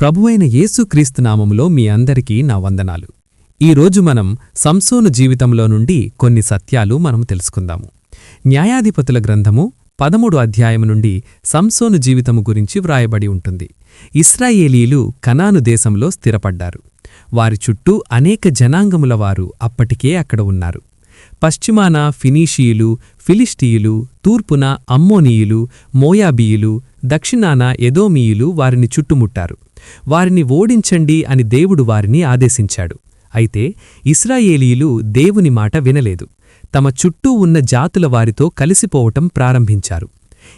ప్రభువైన యేసుక్రీస్తు నామములో మీ అందరికీ నా వందనాలు. ఈరోజు మనం సంసోను జీవితంలో నుండి కొన్ని సత్యాలు మనం తెలుసుకుందాము. న్యాయాధిపతుల గ్రంథము పదమూడు అధ్యాయము నుండి సంసోను జీవితము గురించి వ్రాయబడి ఉంటుంది. ఇస్రాయేలీలు కనాను దేశంలో స్థిరపడ్డారు. వారి చుట్టూ అనేక జనాంగముల వారు అప్పటికే అక్కడ ఉన్నారు. పశ్చిమాన ఫినీషియులు ఫిలిస్టీయులు తూర్పున అమ్మోనీయులు మోయాబీయులు దక్షిణాన ఎదోమీయులు వారిని చుట్టుముట్టారు. వారిని ఓడించండి అని దేవుడు వారిని ఆదేశించాడు. అయితే ఇస్రాయేలీలు దేవుని మాట వినలేదు. తమ చుట్టూ ఉన్న జాతుల వారితో కలిసిపోవటం ప్రారంభించారు.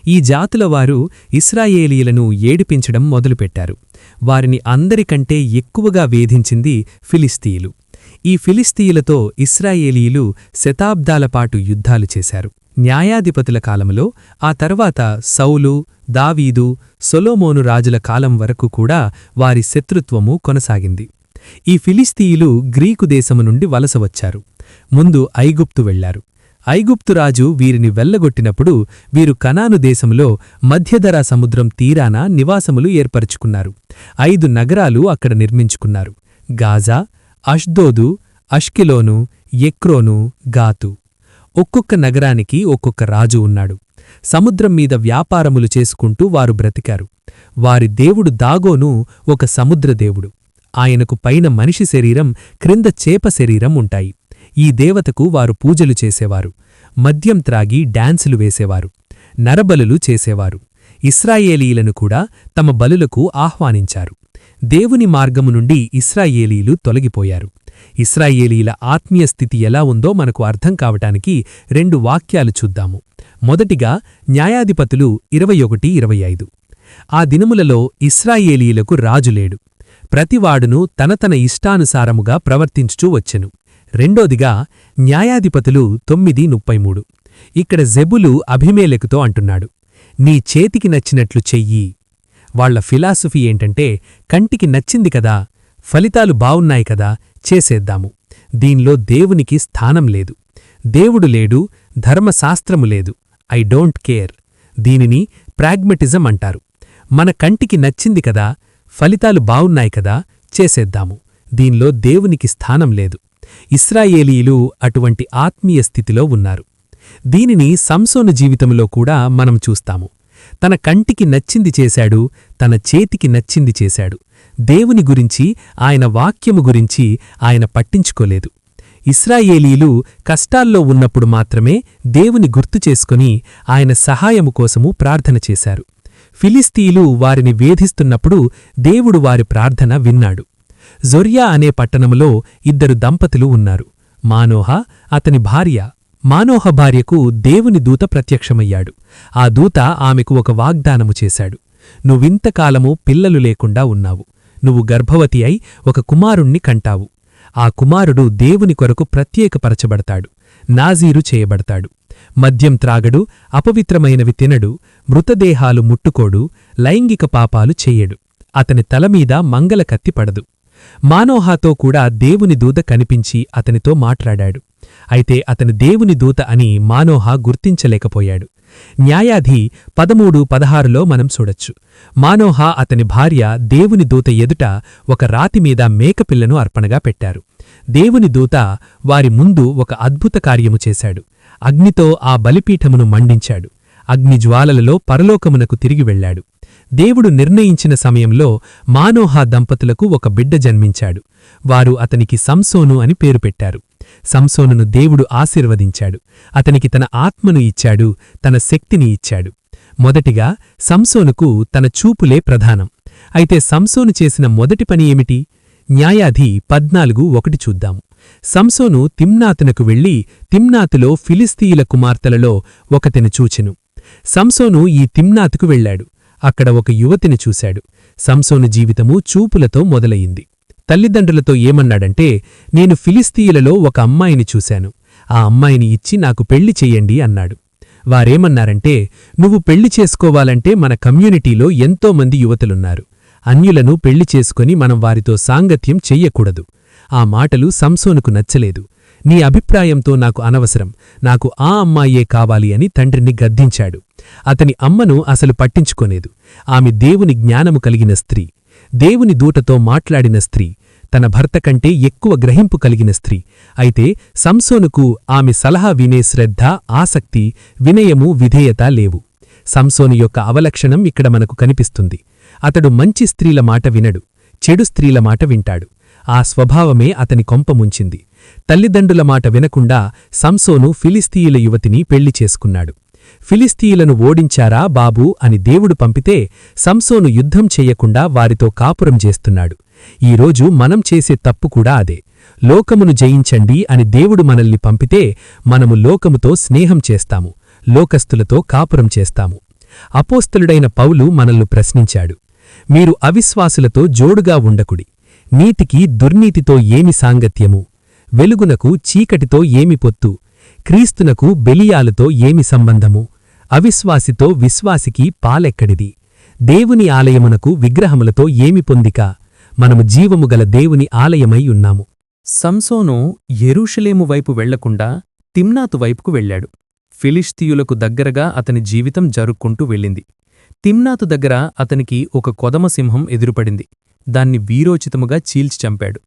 ఈ జాతుల వారు ఇస్రాయేలీలను ఏడిపించడం మొదలుపెట్టారు. వారిని అందరికంటే ఎక్కువగా వేధించింది ఫిలిస్తీయులు. ఈ ఫిలిస్తీయులతో ఇస్రాయేలీలు శతాబ్దాలపాటు యుద్ధాలు చేశారు. న్యాయాధిపతుల కాలంలో ఆ తర్వాత సౌలు దావీదు సొలోమోను రాజుల కాలం వరకు కూడా వారి శత్రుత్వము కొనసాగింది. ఈ ఫిలిస్తీయులు గ్రీకు దేశము నుండి వలస వచ్చారు. ముందు ఐగుప్తు వెళ్ళారు ఐగుప్తు రాజు వీరిని వెళ్ళగొట్టినప్పుడు వీరు కనాను దేశంలో మధ్యధరా సముద్రం తీరాన నివాసములు ఏర్పరచుకున్నారు. ఐదు నగరాలు అక్కడ నిర్మించుకున్నారు. గాజా అష్దోదు అష్కిలోను ఎక్రోను గాతు. ఒక్కొక్క నగరానికి ఒక్కొక్క రాజు ఉన్నాడు. సముద్రం మీద వ్యాపారములు చేసుకుంటూ వారు బ్రతికారు. వారి దేవుడు దాగోను ఒక సముద్రదేవుడు ఆయనకు పైన మనిషి శరీరం క్రింద చేప శరీరం ఉంటాయి. ఈ దేవతకు వారు పూజలు చేసేవారు. మద్యం త్రాగి డాన్సులు వేసేవారు. నరబలులు చేసేవారు. ఇస్రాయేలీలను కూడా తమ బలులకు ఆహ్వానించారు. దేవుని మార్గము నుండి ఇస్రాయేలీలు తొలగిపోయారు. ఇస్రాయేలీల ఆత్మీయ స్థితి ఎలా ఉందో మనకు అర్థం కావటానికి రెండు వాక్యాలు చూద్దాము. మొదటిగా న్యాయాధిపతులు ఇరవై ఒకటి ఇరవై ఐదు. ఆ దినములలో ఇస్రాయేలీలకు రాజులేడు ప్రతివాడును తన తన ఇష్టానుసారముగా ప్రవర్తించుచూ వచ్చెను. రెండోదిగా న్యాయాధిపతులు తొమ్మిది ముప్పై మూడు. ఇక్కడ జెబులు అభిమేలకుతో అంటున్నాడు. నీ చేతికి నచ్చినట్లు చెయ్యి. వాళ్ళ ఫిలాసఫీ ఏంటంటే కంటికి నచ్చింది కదా ఫలితాలు బావున్నాయి కదా చేసేద్దాము. దీనిలో దేవునికి స్థానం లేదు. దేవుడు లేడు ధర్మశాస్త్రము లేదు. I don't care. దీనిని ప్రాగ్మెటిజం అంటారు. మన కంటికి నచ్చింది కదా ఫలితాలు బావున్నాయి కదా చేసేద్దాము. దీనిలో దేవునికి స్థానం లేదు. ఇస్రాయేలీలు అటువంటి ఆత్మీయ స్థితిలో ఉన్నారు. దీనిని సంసోను జీవితంలో కూడా మనం చూస్తాము. తన కంటికి నచ్చింది చేశాడు తన చేతికి నచ్చింది చేశాడు. దేవుని గురించి ఆయన వాక్యము గురించి ఆయన పట్టించుకోలేదు. ఇస్రాయేలీలు కష్టాల్లో ఉన్నప్పుడు మాత్రమే దేవుని గుర్తు చేసుకుని ఆయన సహాయము కోసము ప్రార్థన చేశారు. ఫిలిస్తీలు వారిని వేధిస్తున్నప్పుడు దేవుడు వారి ప్రార్థన విన్నాడు. జొర్యా అనే పట్టణములో ఇద్దరు దంపతులు ఉన్నారు. మానోహ అతని భార్య. మానోహ భార్యకు దేవుని దూత ప్రత్యక్షమయ్యాడు. ఆ దూత ఆమెకు ఒక వాగ్దానము చేశాడు. నువ్వింతకాలము పిల్లలు లేకుండా ఉన్నావు. నువ్వు గర్భవతి అయి ఒక కుమారుణ్ణి కంటావు. ఆ కుమారుడు దేవుని కొరకు ప్రత్యేకపరచబడతాడు నాజీరు చేయబడతాడు. మద్యం త్రాగడు అపవిత్రమైనవి తినడు మృతదేహాలు ముట్టుకోడు లైంగిక పాపాలు చెయ్యడు అతని తలమీద మంగళకత్తి పడదు. మానోహాతో కూడా దేవుని దూత కనిపించి అతనితో మాట్లాడాడు. అయితే అతని దేవుని దూత అని మానోహ గుర్తించలేకపోయాడు. న్యాయాధి పదమూడు పదహారులో మనం చూడొచ్చు. మానోహ అతని భార్య దేవుని దూత ఎదుట ఒక రాతిమీద మేకపిల్లను అర్పణగా పెట్టారు. దేవుని దూత వారి ముందు ఒక అద్భుత కార్యము చేశాడు. అగ్నితో ఆ బలిపీఠమును మండించాడు. అగ్నిజ్వాలలలో పరలోకమునకు తిరిగి వెళ్ళాడు దేవుడు నిర్ణయించిన సమయంలో మానోహ దంపతులకు ఒక బిడ్డ జన్మించాడు. వారు అతనికి సంసోను అని పేరు పెట్టారు. సంసోనును దేవుడు ఆశీర్వదించాడు. అతనికి తన ఆత్మను ఇచ్చాడు తన శక్తిని ఇచ్చాడు. మొదటిగా సంసోనుకు తన చూపులే ప్రధానం. అయితే సంసోను చేసిన మొదటి పని ఏమిటి? న్యాయాధి పద్నాలుగు ఒకటి చూద్దాము సంసోను తిమ్నాతునకు వెళ్ళి తిమ్నాతులో ఫిలిస్తీయుల కుమార్తెలలో ఒకతిని చూచెను. సంసోను ఈ తిమ్నాతుకు వెళ్ళాడు అక్కడ ఒక యువతిని చూశాడు. సంసోను జీవితము చూపులతో మొదలయింది. తల్లిదండ్రులతో ఏమన్నాడంటే నేను ఫిలిస్తీయులలో ఒక అమ్మాయిని చూశాను. ఆ అమ్మాయిని ఇచ్చి నాకు పెళ్ళి చెయ్యండి అన్నాడు. వారేమన్నారంటే నువ్వు పెళ్ళి చేసుకోవాలంటే మన కమ్యూనిటీలో ఎంతోమంది యువతులున్నారు. అన్యులను పెళ్ళి చేసుకుని మనం వారితో సాంగత్యం చెయ్యకూడదు. ఆ మాటలు సంసోనుకు నచ్చలేదు. నీ అభిప్రాయంతో నాకు అనవసరం. నాకు ఆ అమ్మాయే కావాలి అని తండ్రిని గద్దించాడు. అతని అమ్మను అసలు పట్టించుకోలేదు. ఆమె దేవుని జ్ఞానము కలిగిన స్త్రీ. దేవుని దూటతో మాట్లాడిన స్త్రీ. తన భర్త కంటే ఎక్కువ గ్రహింపు కలిగిన స్త్రీ. అయితే సంసోనుకు ఆమె సలహా వినే శ్రద్ధ ఆసక్తి వినయము విధేయత లేవు. సంసోను యొక్క అవలక్షణం ఇక్కడ మనకు కనిపిస్తుంది. అతడు మంచి స్త్రీల మాట వినడు చెడు స్త్రీల మాట వింటాడు. ఆ స్వభావమే అతని కొంపముంచింది తల్లిదండ్రుల మాట వినకుండా సంసోను ఫిలిస్తీయుల యువతిని పెళ్ళి చేసుకున్నాడు. ఫిలిస్తీయులను ఓడించారా బాబూ అని దేవుడు పంపితే సంసోను యుద్ధం చెయ్యకుండా వారితో కాపురం చేస్తున్నాడు. ఈరోజు మనం చేసే తప్పు కూడా అదే. లోకమును జయించండి అని దేవుడు మనల్ని పంపితే మనము లోకముతో స్నేహం చేస్తాము లోకస్తులతో కాపురం చేస్తాము. అపోస్తలుడైన పౌలు మనల్ని ప్రశ్నించాడు. మీరు అవిశ్వాసులతో జోడుగా ఉండకుడి. నీతికి దుర్నీతితో ఏమి సాంగత్యము? వెలుగునకు చీకటితో ఏమి పొత్తు? క్రీస్తునకు బెలియాలతో ఏమి సంబంధము? అవిశ్వాసితో విశ్వాసికి పాలెక్కడిది? దేవుని ఆలయమునకు విగ్రహములతో ఏమి పొందిక? మనము జీవము గల దేవుని ఆలయమై ఉన్నాము. సంసోను ఎరూషలేము వైపు వెళ్ళకుండా తిమ్నాతు వైపుకు వెళ్ళాడు. ఫిలిస్తీయులకు దగ్గరగా అతని జీవితం జరుక్కుంటూ వెళ్ళింది. తిమ్నాతు దగ్గర అతనికి ఒక కొదమసింహం ఎదురుపడింది. దాన్ని వీరోచితముగా చీల్చి చంపాడు.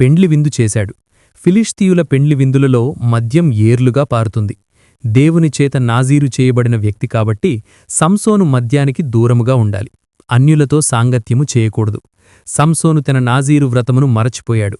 పెండ్లి విందు చేశాడు. ఫిలిష్తీయుల పెండ్లి విందులలో మద్యం ఏర్లుగా పారుతుంది. దేవుని చేత నాజీరు చేయబడిన వ్యక్తి కాబట్టి సంసోను మద్యానికి దూరముగా ఉండాలి. అన్యులతో సాంగత్యము చేయకూడదు. సంసోను తన నాజీరు వ్రతమును మరచిపోయాడు.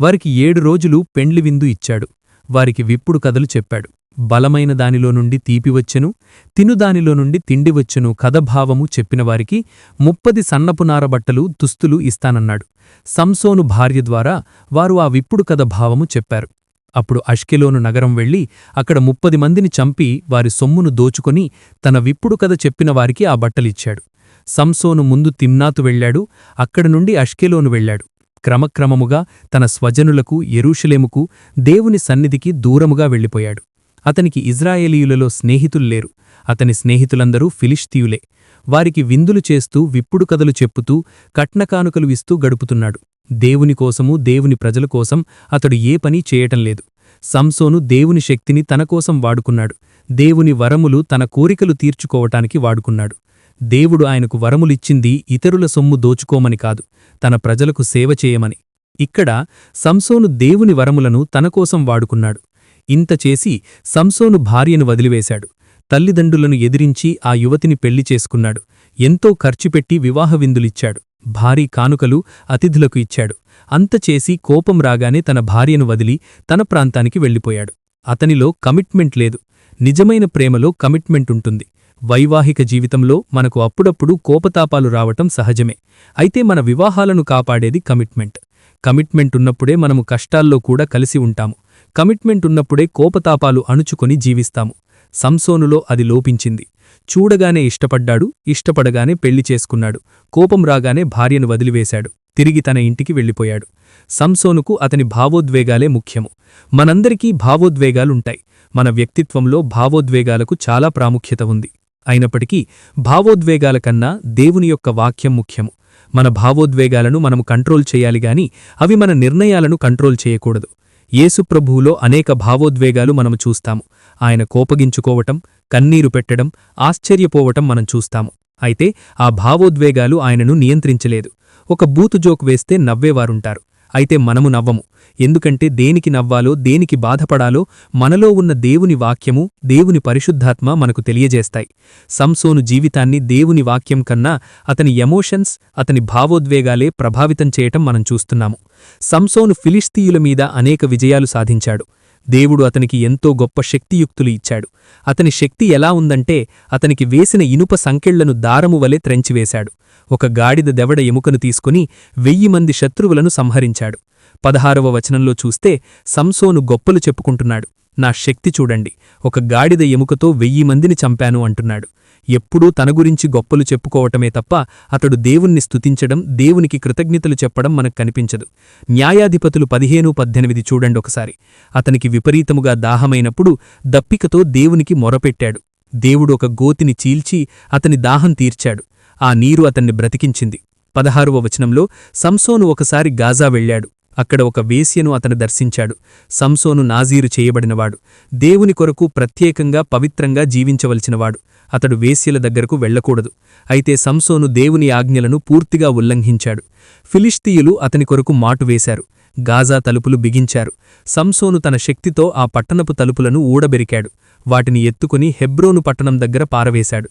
వారికి ఏడు రోజులు పెండ్లి విందు ఇచ్చాడు. వారికి విప్పుడు కథలు చెప్పాడు. బలమైన దానిలో నుండి తీపివచ్చెను తినుదానిలో నుండి తిండివచ్చెను కథభావము చెప్పినవారికి ముప్పది సన్నపునారబట్టలు దుస్తులు ఇస్తానన్నాడు. సంసోను భార్య ద్వారా వారు ఆ విప్పుడు కథ భావము చెప్పారు. అప్పుడు అష్కెలోను నగరం వెళ్ళి అక్కడ ముప్పది మందిని చంపి వారి సొమ్మును దోచుకొని తన విప్పుడు కథ చెప్పిన వారికి ఆ బట్టలిచ్చాడు. సంసోను ముందు తిమ్నాతు వెళ్ళాడు అక్కడి నుండి అష్కెలోను వెళ్ళాడు క్రమక్రమముగా తన స్వజనులకు ఎరూషలేముకు దేవుని సన్నిధికి దూరముగా వెళ్ళిపోయాడు. అతనికి ఇజ్రాయేలీయులలో స్నేహితుల్లేరు అతని స్నేహితులందరూ ఫిలిష్తీయులే. వారికి విందులు చేస్తూ విప్పుడు కథలు చెప్పుతూ కట్నకానుకలు ఇస్తూ గడుపుతున్నాడు. దేవుని కోసము దేవుని ప్రజల కోసం అతడు ఏ పని చేయటం లేదు. సంసోను దేవుని శక్తిని తనకోసం వాడుకున్నాడు. దేవుని వరములు తన కోరికలు తీర్చుకోవటానికి వాడుకున్నాడు. దేవుడు ఆయనకు వరములిచ్చింది ఇతరుల సొమ్ము దోచుకోమని కాదు తన ప్రజలకు సేవ చేయమని. ఇక్కడ సంసోను దేవుని వరములను తనకోసం వాడుకున్నాడు. ఇంత చేసి సంసోను భార్యను వదిలివేశాడు. తల్లిదండ్రులను ఎదిరించి ఆ యువతిని పెళ్ళి చేసుకున్నాడు. ఎంతో ఖర్చుపెట్టి వివాహ విందులిచ్చాడు. భారీ కానుకలు అతిథులకు ఇచ్చాడు. అంత చేసి కోపం రాగానే తన భార్యను వదిలి తన ప్రాంతానికి వెళ్ళిపోయాడు. అతనిలో కమిట్మెంట్ లేదు. నిజమైన ప్రేమలో కమిట్మెంట్ ఉంటుంది. వైవాహిక జీవితంలో మనకు అప్పుడప్పుడు కోపతాపాలు రావటం సహజమే. అయితే మన వివాహాలను కాపాడేది కమిట్మెంట్. కమిట్మెంట్ ఉన్నప్పుడే మనము కష్టాల్లో కూడా కలిసి ఉంటాము. కమిట్మెంట్ ఉన్నప్పుడే కోపతాపాలు అణుచుకొని జీవిస్తాము. సంసోనులో అది లోపించింది. చూడగానే ఇష్టపడ్డాడు ఇష్టపడగానే పెళ్ళి చేసుకున్నాడు. కోపం రాగానే భార్యను వదిలివేశాడు. తిరిగి తన ఇంటికి వెళ్ళిపోయాడు. సంసోనుకు అతని భావోద్వేగాలే ముఖ్యము. మనందరికీ భావోద్వేగాలుంటాయి. మన వ్యక్తిత్వంలో భావోద్వేగాలకు చాలా ప్రాముఖ్యత ఉంది. అయినప్పటికీ భావోద్వేగాల కన్నా దేవుని యొక్క వాక్యం ముఖ్యము. మన భావోద్వేగాలను మనము కంట్రోల్ చేయాలి గాని అవి మన నిర్ణయాలను కంట్రోల్ చేయకూడదు. యేసుప్రభువులో అనేక భావోద్వేగాలు మనము చూస్తాము. ఆయన కోపగించుకోవటం కన్నీరు పెట్టడం ఆశ్చర్యపోవటం మనం చూస్తాము. అయితే ఆ భావోద్వేగాలు ఆయనను నియంత్రించలేదు. ఒక బూతు జోక్ వేస్తే నవ్వేవారుంటారు. అయితే మనము నవ్వము. ఎందుకంటే దేనికి నవ్వాలో దేనికి బాధపడాలో మనలో ఉన్న దేవుని వాక్యము దేవుని పరిశుద్ధాత్మ మనకు తెలియజేస్తాయి. సంసోను జీవితాన్ని దేవుని వాక్యం కన్నా అతని ఎమోషన్స్ అతని భావోద్వేగాలే ప్రభావితం చేయటం మనం చూస్తున్నాము. సంసోను ఫిలిస్తీయుల మీద అనేక విజయాలు సాధించాడు. దేవుడు అతనికి ఎంతో గొప్ప శక్తియుక్తులు ఇచ్చాడు. అతని శక్తి ఎలా ఉందంటే అతనికి వేసిన ఇనుప సంకెళ్ళను దారము వలె త్రెంచివేశాడు. ఒక గాడిద దెవడ ఎముకను తీసుకుని వెయ్యి మంది శత్రువులను సంహరించాడు. పదహారవ వచనంలో చూస్తే సంసోను గొప్పలు చెప్పుకుంటున్నాడు. నా శక్తి చూడండి ఒక గాడిద ఎముకతో వెయ్యి మందిని చంపాను అంటున్నాడు. ఎప్పుడూ తన గురించి గొప్పలు చెప్పుకోవటమే తప్ప అతడు దేవుణ్ణి స్తుతించడం దేవునికి కృతజ్ఞతలు చెప్పడం మనకు కనిపించదు. న్యాయాధిపతులు పదిహేను పద్దెనిమిది చూడండి ఒకసారి. అతనికి విపరీతముగా దాహమైనప్పుడు దప్పికతో దేవునికి మొరపెట్టాడు. దేవుడు ఒక గోతిని చీల్చి అతని దాహం తీర్చాడు. ఆ నీరు అతన్ని బ్రతికించింది. పదహారవ వచనంలో సంసోను ఒకసారి గాజా వెళ్ళాడు అక్కడ ఒక వేశ్యను అతను దర్శించాడు. సంసోను నాజీరు చేయబడినవాడు. దేవుని కొరకు ప్రత్యేకంగా పవిత్రంగా జీవించవలసినవాడు. అతడు వేశ్యల దగ్గరకు వెళ్ళకూడదు. అయితే సంసోను దేవుని ఆజ్ఞలను పూర్తిగా ఉల్లంఘించాడు. ఫిలిష్తీయులు అతని కొరకు మాటు వేశారు. గాజా తలుపులు బిగించారు. సంసోను తన శక్తితో ఆ పట్టణపు తలుపులను ఊడబెరికాడు. వాటిని ఎత్తుకుని హెబ్రోను పట్టణం దగ్గర పారవేశాడు.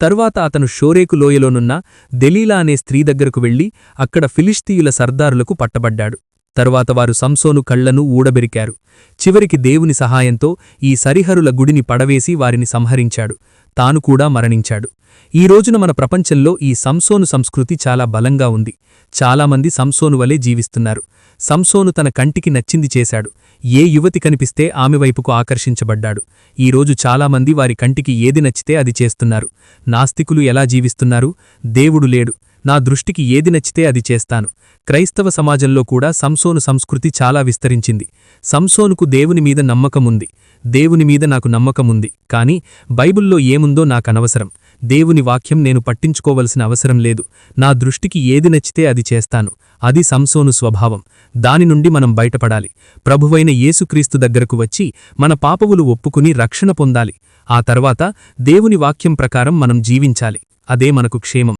తరువాత అతను షోరేకు లోయలోనున్న దెలీలా అనే స్త్రీ దగ్గరకు వెళ్ళి అక్కడ ఫిలిష్తీయుల సర్దారులకు పట్టబడ్డాడు. తరువాత వారు సంసోను కళ్ళను ఊడబెరికారు. చివరికి దేవుని సహాయంతో ఈ సరిహరుల గుడిని పడవేసి వారిని సంహరించాడు. తాను కూడా మరణించాడు. ఈ రోజున మన ప్రపంచంలో ఈ సంసోను సంస్కృతి చాలా బలంగా ఉంది. చాలామంది సంసోను వలె జీవిస్తున్నారు. సంసోను తన కంటికి నచ్చింది చేశాడు. ఏ యువతి కనిపిస్తే ఆమె వైపుకు ఆకర్షించబడ్డాడు. ఈరోజు చాలామంది వారి కంటికి ఏది నచ్చితే అది చేస్తున్నారు. నాస్తికులు ఎలా జీవిస్తున్నారు? దేవుడు లేడు. నా దృష్టికి ఏది నచ్చితే అది చేస్తాను. క్రైస్తవ సమాజంలో కూడా సంసోను సంస్కృతి చాలా విస్తరించింది. సంసోనుకు దేవుని మీద నమ్మకముంది. దేవుని మీద నాకు నమ్మకముంది. కాని బైబిల్లో ఏముందో నాకనవసరం దేవుని వాక్యం నేను పట్టించుకోవలసిన అవసరం లేదు. నా దృష్టికి ఏది నచ్చితే అది చేస్తాను. అది సంసోను స్వభావం. దాని నుండి మనం బయటపడాలి. ప్రభువైన యేసుక్రీస్తు దగ్గరకు వచ్చి మన పాపవులు ఒప్పుకుని రక్షణ పొందాలి. ఆ తర్వాత దేవుని వాక్యం ప్రకారం మనం జీవించాలి. అదే మనకు క్షేమం.